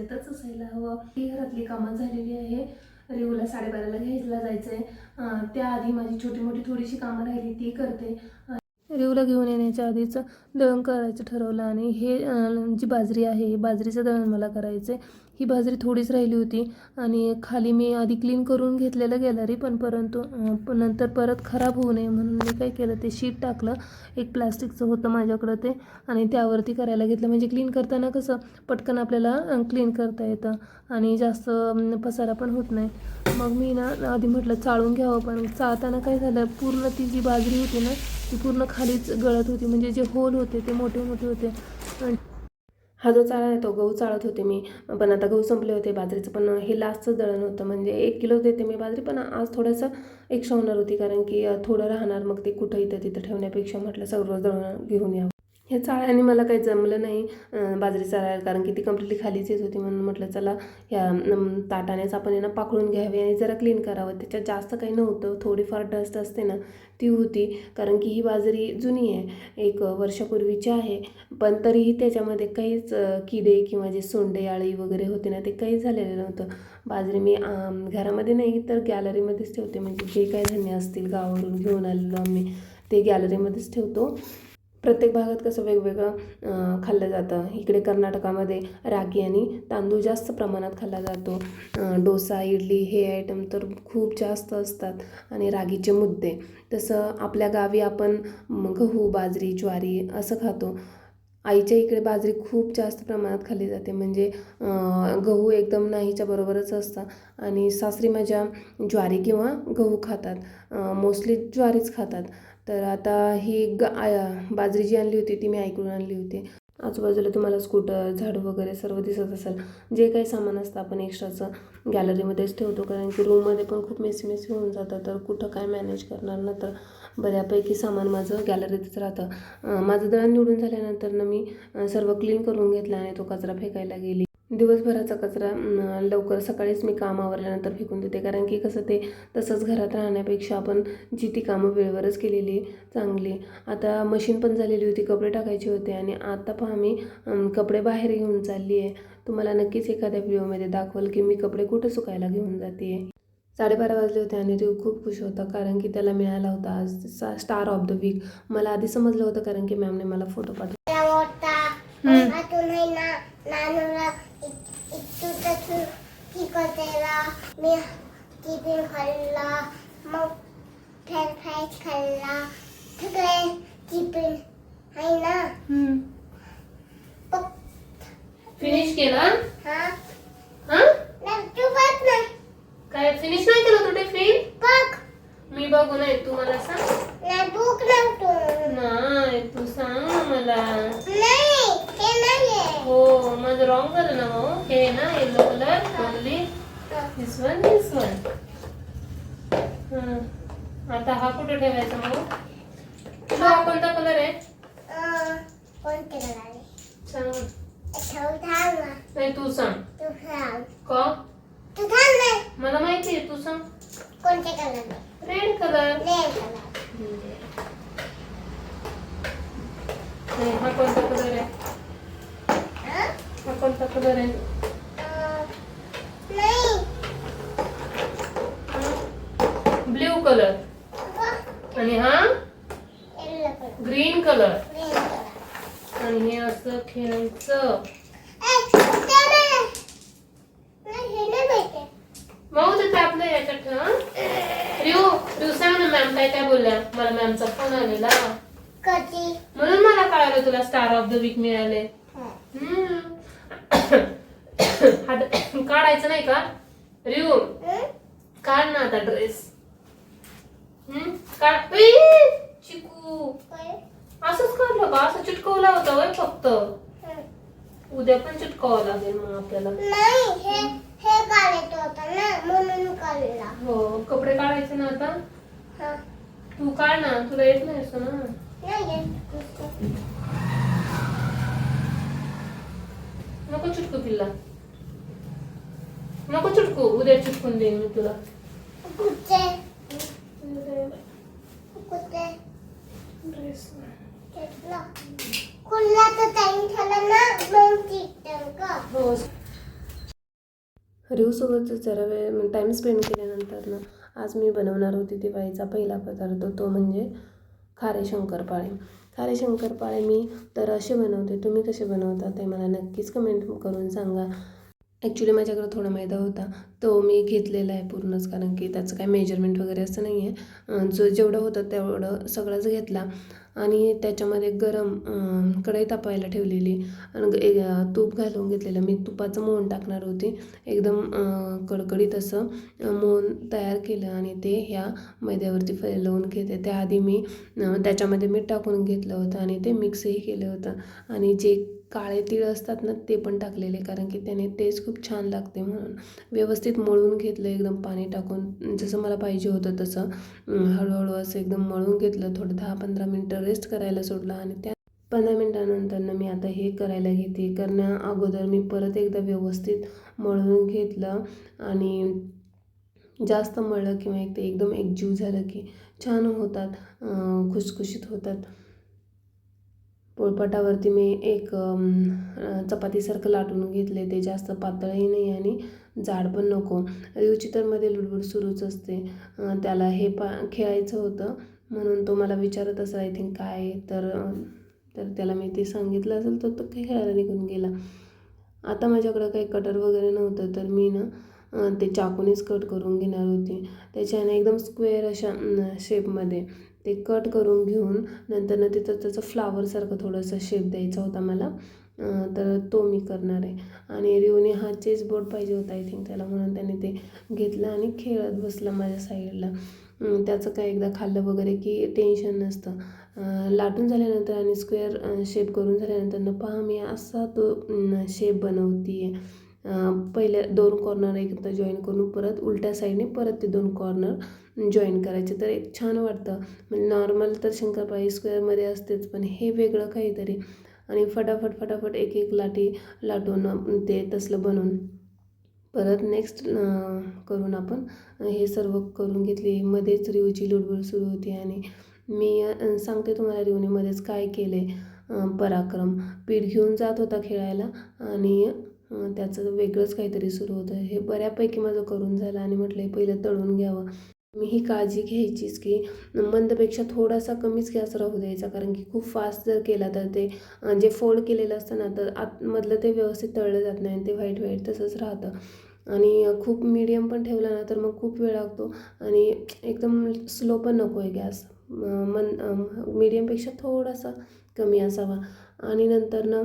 मजेतच असायला हवं. ही घरातली कामं झालेली आहे. रेवूला साडेबाराला घ्यायला जायचं आहे त्याआधी माझी छोटी मोठी थोडीशी कामं राहिली ती करते. रेवूला घेऊन येण्याच्या आधीच दळण करायचं ठरवलं आणि हे जी बाजरी आहे बाजरीचं दळण मला करायचं आहे ही बाजरी थोडीच राहिली होती आणि खाली मी आधी क्लीन करून घेतलेलं गॅलरी पण परंतु पण नंतर परत खराब होऊ नये म्हणून मी काय केलं ते शीट टाकलं. एक प्लास्टिकचं होतं माझ्याकडं ते आणि त्यावरती करायला घेतलं. म्हणजे क्लीन करताना कसं पटकन आपल्याला क्लीन करता येतं आणि जास्त पसारा पण होत नाही. मग मी ना आधी म्हटलं चाळून घ्यावं पण चाळताना काय झालं पूर्ण ती जी बाजरी होती ना ती पूर्ण खालीच गळत होती. म्हणजे जे होल होते ते मोठे मोठे होते. हा जो चाळा आहे तो गहू चाळत होते मी. पण आता गहू संपले होते बाजरीचं. पण हे लास्टचं दळण होतं. म्हणजे एक किलो देते मी बाजरी पण आज थोडंसं एक्स्ट्रा होणार होती. कारण की थोडं राहणार. मग ते कुठं इथं तिथं ठेवण्यापेक्षा म्हटलं सर्व दळण घेऊन यावं. हे चाळ्याने मला काही जमलं नाही बाजरी चाळायला कारण की ती कम्प्लिटली खालीच येत होती म्हणून म्हटलं चला ह्या ताटानेच आपण यांना पाकळून घ्यावे आणि जरा क्लीन करावं. त्याच्यात जास्त काही नव्हतं थोडीफार डस्ट असते ना ती होती कारण की ही बाजरी जुनी आहे एक वर्षापूर्वीची आहे पण तरीही त्याच्यामध्ये काहीच किडे किंवा जे सोंडे आळी वगैरे होते ना ते काहीच झालेलं नव्हतं. बाजरी मी घरामध्ये नाही तर गॅलरीमध्येच ठेवते म्हणजे जे काही धान्य असतील गावावरून घेऊन आलेलो आम्ही ते गॅलरीमध्येच ठेवतो. प्रत्येक भागात कसं वेगवेगळं खाल्लं जातं. इकडे कर्नाटकामध्ये रागी आणि तांदूळ जास्त प्रमाणात खाल्ला जातो. डोसा इडली हे आयटम तर खूप जास्त असतात आणि रागीचे मुद्दे. तसं आपल्या गावी आपण गहू बाजरी ज्वारी असं खातो. आईच्या इकडे बाजरी खूप जास्त प्रमाणात खाल्ली जाते. म्हणजे गहू एकदम नाहीच्या बरोबरच असतं आणि सासरी माझ्या ज्वारी किंवा गहू खातात. मोस्टली ज्वारीच खातात. तर आता ही ग बाजरी जी आणली होती ती मी ऐकून आणली होती. आजूबाजूला तुम्हाला स्कूटर झाडू वगैरे सर्व दिसत असेल. जे काही सामान असतं आपण एक्स्ट्राचं गॅलरीमध्येच ठेवतो कारण की रूममध्ये पण खूप मेसी मेसी होऊन जातं तर कुठं काय मॅनेज करणार ना तर बऱ्यापैकी सामान माझं गॅलरीतच राहतं. माझं दळण निवडून झाल्यानंतर ना मी सर्व क्लीन करून घेतला आणि तो कचरा फेकायला गेली. दिवसभराचा कचरा लवकर सकाळीच मी काम आवरल्यानंतर फेकून देते. कारण की कसं ते तसंच घरात राहण्यापेक्षा आपण जी ती कामं वेळेवरच केलेली चांगली. आता मशीन पण झालेली होती कपडे टाकायचे होते आणि आता पहा मी अं, कपडे बाहेर घेऊन चालली आहे. तुम्हाला नक्कीच एखाद्या व्हिडिओमध्ये दाखवल की मी कपडे कुठे सुकायला घेऊन जाते साडेबारा वाजले होते आणि रिव खूप खुश होता कारण की त्याला मिळाला होता आज स्टार ऑफ द वीक मला आधी समजलं होतं कारण की मॅमने मला फोटो पाठवला इतू तसू शिकवतेला मी टिफिन खाल्ला मग फ्रेंच फ्राईज खाल्ला. सगळे टिफिन आहे ना? फिनिश केला? हा. हा? काय फिनिश नाही केलं तू टिफिन बघ. मी बघू नाही तू मला सांग. नाही बुक नव्हतो नाही तू सांग मला. नाही हो. माझं रॉंग झालं ना हो हे ना yellow colour only this one this one आता हा कुठे ठेवायचा मग तुला हा कोणता कलर आहे अं, कोणते कलर सांग ठेव थांब ना नाही तू सांग तू थांब का तू थांब ना मला माहिती आहे तू सांग कोणते colour red colour red colour नाही हा कोणता कलर आहे हा हा कोणता कलर आहे अं, नाही ब्ल्यू कलर बघ, आणि हा yellow color, ग्रीन कलर. आणि हे असं खेळायचं ए, ते नाही. नाही, हे नाही भेटत. मग ते आपलं याच्यात ठेव रिओ रिओ सांग ना मॅम काय काय बोलल्या मला मॅमचा फोन आलेला कधी? म्हणून मला कळालं तुला स्टार ऑफ द वीक मिळाले. हम्म. हात काढायचं नाही का रिओ हं? काढ ना आता ड्रेस काढ? का असं चिटकवला होता वय फक्त. उद्या पण चिटकावं लागेल मग आपल्याला. नाही, हे हे काढायचं होतं ना म्हणून काढला हो कपडे काढायचे ना आता? हा. तू काढ ना तुला येत नाही असं ना. नाही येत. नको चिटकू तिला. नको चिटकू उद्या चिटकून देईन मी तुला. कुठे कुठे ड्रेस हो रिवसोबत जरा वेळ टाईम स्पेंड केल्यानंतर ना आज मी बनवणार होती दिवाळीचा पहिला पदार्थ तो म्हणजे खारे शंकरपाळे खारे शंकरपाळे मी तर असे बनवते तुम्ही कसे बनवता ते मला नक्कीच कमेंट करून सांगा. ॲक्च्युली माझ्याकडे थोडा मैदा होता तो मी घेतलेला आहे पूर्णच कारण की त्याचं काही मेजरमेंट वगैरे असं नाही आहे जो जेवढं होतं तेवढं सगळंच घेतला. आणि त्याच्यामध्ये गरम कढई तापायला ठेवलेली. आणि तूप घालून घेतलेलं. मी तुपाचं मोहन टाकणार होती. एकदम कडकडीत असं मोहन तयार केलं आणि ते ह्या मैद्यावरती फैलवून घेते. त्याआधी मी त्याच्यामध्ये मीठ टाकून घेतलं होतं आणि ते मिक्सही केलं होतं. आणि जे काळे तीळ असतात ना ते पण टाकलेले कारण की त्याने टेस्ट खूप छान लागते म्हणून. व्यवस्थित मळून घेतलं एकदम पाणी टाकून जसं मला पाहिजे होतं तसं हळूहळू असं एकदम मळून घेतलं थोडं दहा पंधरा मिनटं रेस्ट करायला सोडलं आणि त्या पंधरा मिनटानंतर मी आता हे करायला घेते. करण्या अगोदर मी परत एकदा व्यवस्थित मळून घेतलं आणि जास्त मळलं किंवा एक ते एकदम एकजीव झालं की छान होतात खुशखुशीत होतात. पोळपाटावरती मी एक चपातीसारखं लाटून घेतले ते जास्त पातळही नाही आणि जाड पण नको. रुचितरमध्ये लुडबुड सुरूच असते. त्याला हे पा खेळायचं होतं. म्हणून तो मला विचारत असेल आय थिंक काय? तर तर त्याला मी ते सांगितलं असेल तर तो काही खेळायला निघून गेला. आता माझ्याकडं काही कटर वगैरे नव्हतं तर मी ना ते चाकूनेच कट करून घेणार होती. त्याच्याने एकदम स्क्वेअर अशा शेपमध्ये ते कट करून घेऊन नंतरनं तिथं त्याचं फ्लावरसारखं थोडंसं शेप द्यायचा होता मला. तर तो मी करणार आहे. आणि रिओने हा चेस बोर्ड पाहिजे होता आय थिंक त्याला म्हणून त्याने ते घेतलं आणि खेळत बसला माझ्या साईडला त्याचं काय एकदा खाल्लं वगैरे की टेन्शन नसतं. लाटून झाल्यानंतर आणि स्क्वेअर शेप करून झाल्यानंतर न पहा मी असा तो शेप बनवते आहे पहिल्या दोन कॉर्नर एकदा जॉईन करून परत उलट्या साईडने परत ते दोन कॉर्नर जॉईन करायचे. तर एक छान वाटतं. म्हणजे नॉर्मल तर शंकरपाळी स्क्वेअरमध्ये असतेच पण हे वेगळं काहीतरी. आणि फटाफट फटाफट एक एक लाटी लाटून ते तसलं बनवून परत नेक्स्ट करून आपण हे सर्व करून घेतले. मध्येच रिवची लुडबुड सुरू होती आणि मी सांगते तुम्हाला रिवनीमध्येच काय केले. पराक्रम. पीठ घेऊन जात होता खेळायला आणि त्याचं वेगळंच काहीतरी सुरू होतं. हे बऱ्यापैकी माझं करून झालं आणि म्हटलं हे पहिलं तळून घ्यावं. मी ही काळजी घ्यायचीच की मंदपेक्षा थोडासा कमीच गॅस राहू द्यायचा. कारण की खूप फास्ट जर केला तर ते जे फोल्ड केलेलं असतं ना तर आतमधलं ते व्यवस्थित तळलं जात नाही आणि ते व्हाईट व्हाईट तसंच राहतं. आणि खूप मीडियम पण ठेवला ना तर मग खूप वेळ लागतो. आणि एकदम स्लो पण नको आहे गॅस. मन मीडियमपेक्षा थोडासा कमी असावा. आणि नंतर ना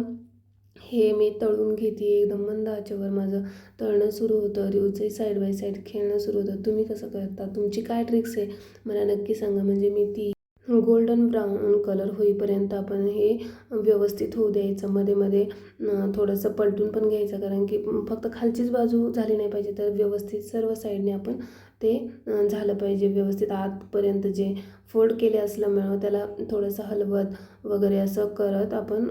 हे मी तळून घेते एकदम मंद आचेवर. माझं तळणं सुरू होतं रिवचे साईड बाय साईड खेळणं सुरू होतं. तुम्ही कसं करता? तुमची काय ट्रिक्स आहे? मला नक्की सांगा. म्हणजे मी ती गोल्डन ब्राऊन कलर होईपर्यंत आपण हे व्यवस्थित होऊ द्यायचं. मध्ये मध्ये थोडंसं पलटून पण घ्यायचं. कारण की फक्त खालचीच बाजू झाली नाही पाहिजे तर व्यवस्थित सर्व साईडने आपण ते झालं पाहिजे. व्यवस्थित आतपर्यंत जे फोल्ड केले असल्यामुळं त्याला थोडंसं हलवत वगैरे असं करत आपण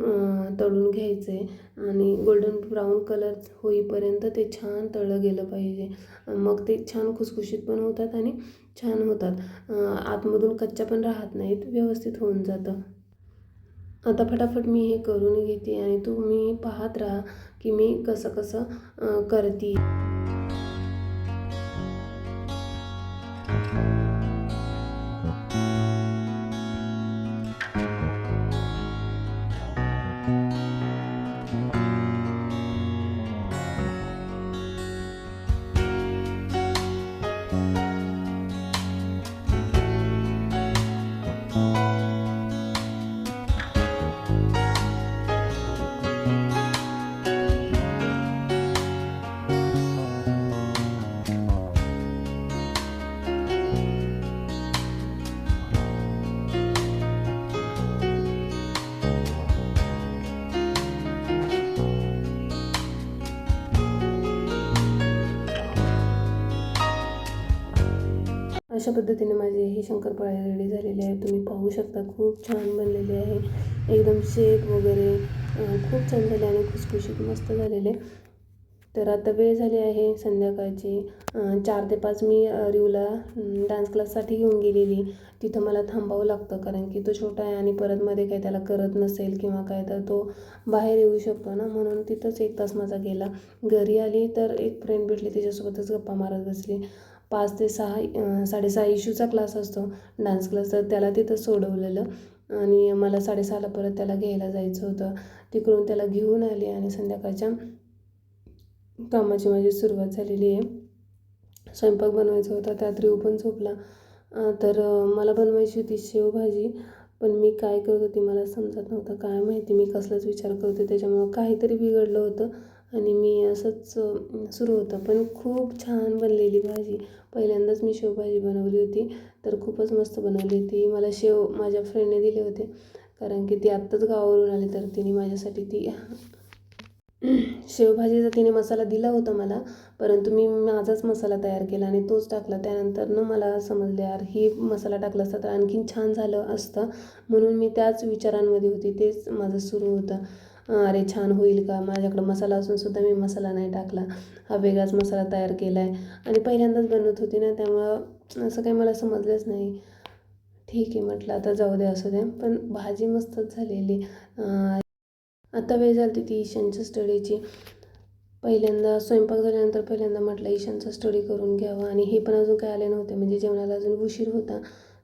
तळून घ्यायचं. आहे आणि गोल्डन ब्राऊन कलर होईपर्यंत ते छान तळलं गेलं पाहिजे. मग ते छान खुसखुशीत पण होतात आणि छान होतात. आतमधून कच्च्या पण राहत नाहीत व्यवस्थित होऊन जातं. आता फटाफट मी हे करून घेते आणि तुम्ही पाहत राहा की मी कसं कसं करते. अशा पद्धतीने माझे हे शंकरपाळे रेडी झालेले आहे तुम्ही पाहू शकता खूप छान बनलेले आहे. एकदम शेप वगैरे खूप छान झाले आणि खुसखुशीत मस्त झालेले. तर आता वेळ झाली आहे संध्याकाळची. चार ते पाच मी रिवला डान्स क्लाससाठी घेऊन गेलेली. तिथं मला थांबावं लागतं कारण की तो छोटा आहे आणि परत मध्ये काही त्याला करत नसेल किंवा काय तर तो बाहेर येऊ शकतो ना. म्हणून तिथंच एक तास माझा गेला. घरी आली तर एक फ्रेंड भेटली तिच्यासोबतच गप्पा मारत बसली. पाच ते सहा साडेसहा इशूचा क्लास असतो डान्स क्लास. तर त्याला तिथं सोडवलेलं आणि मला साडेसहाला परत त्याला घ्यायला जायचं होतं. तिकडून त्याला घेऊन आली आणि संध्याकाळच्या कामाची माझी सुरुवात झालेली आहे. स्वयंपाक बनवायचा होता त्यात रिव पण झोपला. तर मला बनवायची होती शेवभाजी पण मी काय करत होती मला समजत नव्हतं. काय माहिती मी कसलाच विचार करत होते. त्याच्यामुळं काहीतरी बिघडलं होतं. आणि मी असंच सुरू होतं. पण खूप छान बनलेली भाजी. पहिल्यांदाच मी शेवभाजी बनवली होती. तर खूपच मस्त बनवली होती. मला शेव माझ्या फ्रेंडने दिले होते. कारण की ती आत्ताच गावावरून आली तर तिने माझ्यासाठी ती शेवभाजीचा तिने मसाला दिला होता मला. परंतु मी माझाच मसाला तयार केला आणि तोच टाकला. त्यानंतर न मला समजले यार ही मसाला टाकला असता तर आणखीन छान झालं असतं. म्हणून मी त्याच विचारांमध्ये होती. तेच माझं सुरू होतं. अरे छान होईल का? माझ्याकडं मसाला असून सुद्धा मी मसाला नाही टाकला. हा वेगळाच मसाला तयार केला आहे आणि पहिल्यांदाच बनवत होती ना त्यामुळं असं काही मला समजलंच नाही. ठीक आहे म्हटलं आता जाऊ दे असू दे. पण भाजी मस्तच झालेली. आता वेळ झाली ती ईशानच्या स्टडीची. पहिल्यांदा स्वयंपाक झाल्यानंतर पहिल्यांदा म्हटलं ईशानचा स्टडी करून घ्यावा. आणि हे पण अजून काय आले नव्हते. म्हणजे जेवणाला अजून उशीर होता.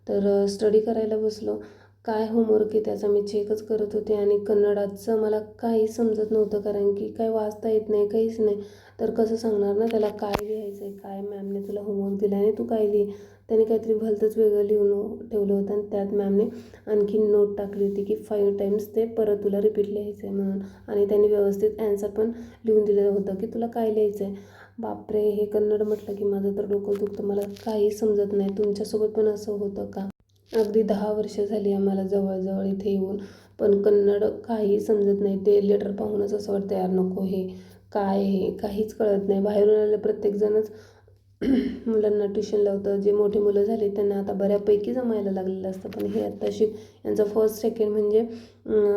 तर स्टडी करायला बसलो. काय होमवर्क आहे त्याचा मी चेकच करत होते आणि कन्नडाचं मला काही समजत नव्हतं कारण की काय वाचता येत नाही काहीच नाही. तर कसं सांगणार ना त्याला काय लिहायचं आहे काय मॅमने तुला होमवर्क दिला आणि तू काय लिही? त्याने काहीतरी भलतंच वेगळं लिहून ठेवलं होतं आणि त्यात मॅमने आणखी नोट टाकली होती की फाईव्ह टाईम्स ते परत तुला रिपीट लिहायचं आहे म्हणून. आणि त्यांनी व्यवस्थित ॲन्सर पण लिहून दिलेलं होतं की तुला काय लिहायचं आहे? बापरे हे कन्नड म्हटलं की माझं तर डोकं दुखतं मला काही समजत नाही. तुमच्यासोबत पण असं होतं का? अगदी दहा वर्ष झाली आम्हाला जवळजवळ इथे येऊन. पण कन्नड काही समजत नाही ते लेटर पाहूनच असं वाटतं यार नको हे काय हे? काहीच कळत नाही. बाहेरून आलेलं प्रत्येकजणच मुलांना ट्युशन लावतं जे मोठे मुलं झाले त्यांना आता बऱ्यापैकी जमायला लागलेलं असतं. पण हे आत्ता शिक यांचं फर्स्ट सेकंड म्हणजे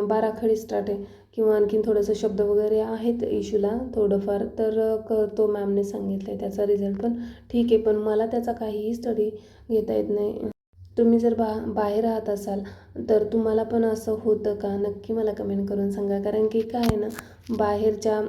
बाराखडी स्टार्ट आहे. किंवा आणखीन थोडंसं शब्द वगैरे आहेत इशूला थोडंफार तर करतो मॅमने सांगितलं आहे त्याचा रिझल्ट पण ठीक आहे पण मला त्याचा काहीही स्टडी घेता येत नाही. तुम्ही जर बा बाहेर राहत असाल तर तुम्हाला पण असं होतं का? नक्की मला कमेंट करून सांगा. कारण की काय आहे ना बाहेरच्या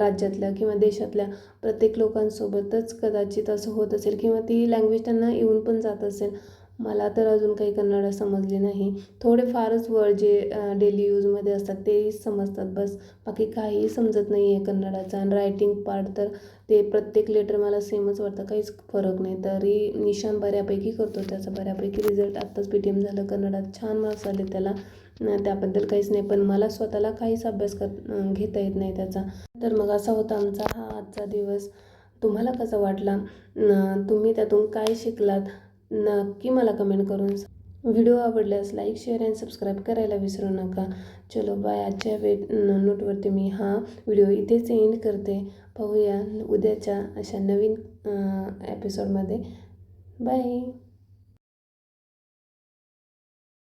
राज्यातल्या किंवा देशातल्या प्रत्येक लोकांसोबतच कदाचित असं होत असेल किंवा ती लँग्वेज त्यांना येऊन पण जात असेल. मला तर अजून काही कन्नड समजली नाही. थोडे फारच वर्ड जे डेली यूजमध्ये असतात ते समजतात बस. बाकी काहीही समजत नाही आहे कन्नडाचा. आणि रायटिंग पार्ट तर ते प्रत्येक लेटर मला सेमच वाटतं. काहीच फरक नाही. तरी निशान बऱ्यापैकी करतो त्याचा. बऱ्यापैकी रिझल्ट आत्ताच पी टी एम झालं. कन्नडात छान मार्क्स आले त्याला. त्याबद्दल काहीच नाही. पण मला स्वतःला काहीच अभ्यास कर घेता येत नाही त्याचा. तर मग असा होता आमचा हा आजचा दिवस. तुम्हाला कसा वाटला? तुम्ही त्यातून काय शिकलात? नक्की मला कमेंट करून व्हिडिओ आवडल्यास लाईक शेअर अँड सबस्क्राईब करायला विसरू नका. चलो बाय आजच्या वेट नोटवरती मी हा व्हिडिओ इथेच एंड करते. पाहूया उद्याच्या अशा नवीन एपिसोडमध्ये बाय